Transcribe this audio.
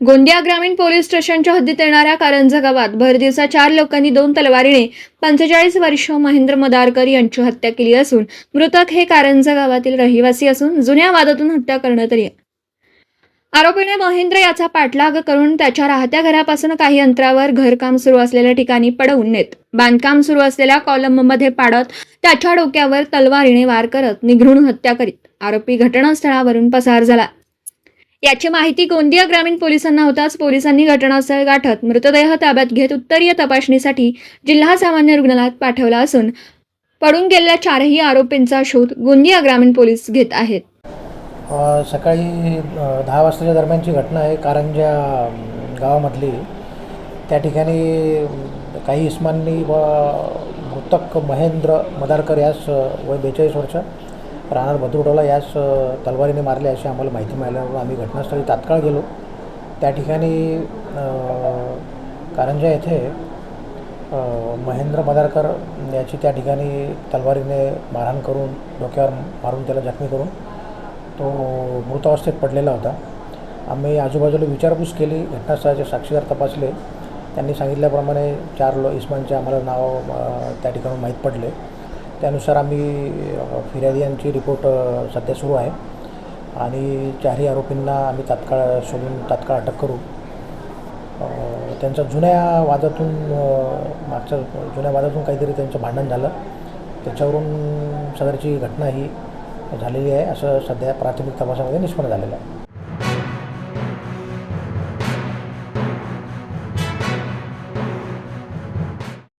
गोंदिया ग्रामीण पोलीस स्टेशनच्या हद्दीत येणाऱ्या कारंजा गावात भर दिवसा चार लोकांनी दोन तलवारीने पंचेचाळीस वर्ष महेंद्र मदारकर यांची हत्या केली असून मृतक हे कारंजा गावातील रहिवासी असून जुन्या वादातून हत्या करण्यात आली आहे. आरोपीने महेंद्र याचा पाठलाग करून त्याच्या राहत्या घरापासून काही अंतरावर घरकाम सुरू असलेल्या ठिकाणी पडवून नेत. बांधकाम सुरू असलेल्या कॉलममध्ये पाडत त्याच्या डोक्यावर तलवारीने वार करत निघृण हत्या करीत. आरोपी घटनास्थळावरून पसार झाला. याची माहिती गोंदिया ग्रामीण पोलिसांना होताच पोलिसांनी घटनास्थळ गाठत मृतदेह ताब्यात घेत उत्तरीय तपासणीसाठी जिल्हा सामान्य रुग्णालयात पाठवला असून पडून गेलेल्या चारही आरोपींचा शोध गोंदिया ग्रामीण पोलीस घेत आहेत. सकाळी दहा वाजताच्या दरम्यानची घटना आहे. कारंजा गावामधली त्या ठिकाणी काही इस्मांनी व मृतक महेंद्र मदारकर यास वय बेचाळीस वर्ष राहणार भद्रुटोला यास तलवारीने मारले अशी आम्हाला माहिती मिळाल्यावर आम्ही घटनास्थळी तात्काळ गेलो. त्या ठिकाणी कारंजा येथे महेंद्र मदारकर याची त्या ठिकाणी तलवारीने मारहाण करून डोक्यावर मारून त्याला जखमी करून तो मृतावस्थेत पडलेला होता. आम्ही आजूबाजूला विचारपूस केली घटनास्थळाचे साक्षीदार तपासले. त्यांनी सांगितल्याप्रमाणे चार लो इस्मानचे आम्हाला नाव त्या ठिकाणी माहीत पडले. त्यानुसार आम्ही फिर्यादी यांची रिपोर्ट सध्या सुरू आहे. आणि चारही आरोपींना आम्ही तात्काळ शोधून तात्काळ अटक करू. त्यांच्या जुन्या वादातून मागच्या जुन्या वादातून काहीतरी त्यांचं भांडण झालं. त्याच्यावरून सदरची घटना ही झालेली आहे. असं सध्या प्राथमिक तपासामध्ये निष्पन्न झालेलं आहे.